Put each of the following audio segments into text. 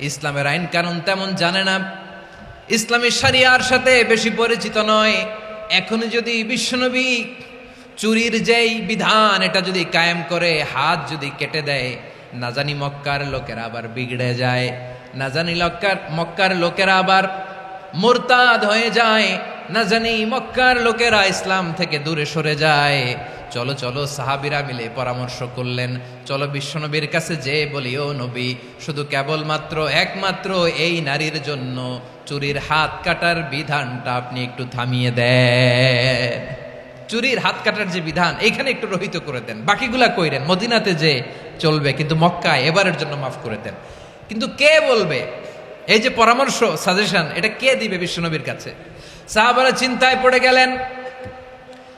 ইসলামের আইন কানুন তেমন জানে না। ইসলামী সারিয়ার সাথে বেশি পরিচিত নয়। এখন যদি বিশ্বনবী চুরির যেই বিধান, এটা যদি কায়েম করে, হাত যদি কেটে দেয়, না জানি মক্কার লোকেরা আবার বিগড়ে যায়। না জানি লক্কার, মক্কার লোকেরা আবার মোরতাদ হয়ে যায়। না জানি মক্কার লোকেরা ইসলাম থেকে দূরে সরে যায়। চলো চলো, সাহাবিরা মিলে পরামর্শ করলেন। চলো বিশ্বনবীর কাছে যে বলি, ও নবী, শুধু কেবলমাত্র, একমাত্র এই নারীর জন্য চুরির হাত কাটার বিধানটা আপনি একটু থামিয়ে দেন। চুরির হাত কাটার যে বিধান এইখানে একটু রহিত করে দেন। বাকিগুলা কইরেন মদিনাতে যে চলবে, কিন্তু মক্কায় এবারের জন্য মাফ করে দেন। কিন্তু কে বলবে? এই যে পরামর্শ সাজেশন এটা কে দিবে বিশ্বনবীর কাছে? সাহাবারা চিন্তায় পড়ে গেলেন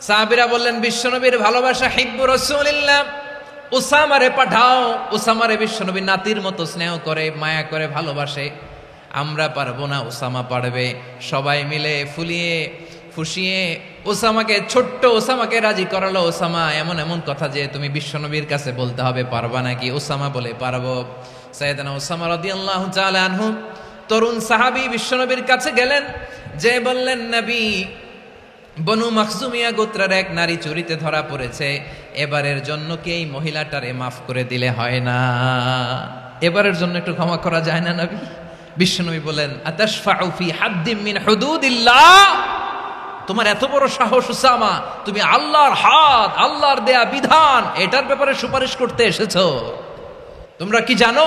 সাহাবিরা বললেন, বিশ্বনবীর ভালোবাসা হিব্বু রসুলিল্লাহ। উসামারে পাঠাও। উসামারে বিশ্বনবী নাতির মতো স্নেহ করে, মায়া করে ভালোবাসে। আমরা পারব না ওসামা পারবে। সবাই মিলে ফুলিয়ে, ফুসিয়ে ওসামাকে ছোট্ট ওসামাকে রাজি করালো। ওসামা এমন এমন কথা যে তুমি বিশ্বনবীর কাছে বলতে হবে, পারবা নাকি? ওসামা বলে, পারব। সৈয়দনা ওসামা রাদিয়াল্লাহু তাআলা আনহু, তরুণ সাহাবী বিশ্বনবীর কাছে গেলেন। যে বললেন, নবী বনু মাকসুমিয়া গোত্রের এক নারী চুরিতে ধরা পড়েছে। এবারের জন্য কি এই মহিলাটারে মাফ করে দিলে হয় না? এবারের জন্য একটু ক্ষমা করা যায় না নবী? বিশ্বনবী বলেন, আতাশফাউ ফি হাদ্দিম মিন হুদুদিল্লাহ? তোমার এত বড় সাহস উসামা, তুমি আল্লাহর হাত, আল্লাহর দেয়া বিধান, এটার ব্যাপারে সুপারিশ করতে এসেছ। তোমরা কি জানো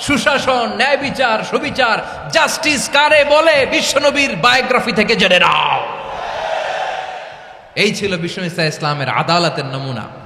সুশাসন, ন্যায় বিচার, সুবিচার, জাস্টিস কারে বলে বিশ্বনবীর বায়োগ্রাফি থেকে জেনে নাও। এই ছিল ইসা ইসলামের আদালতের নমুনা।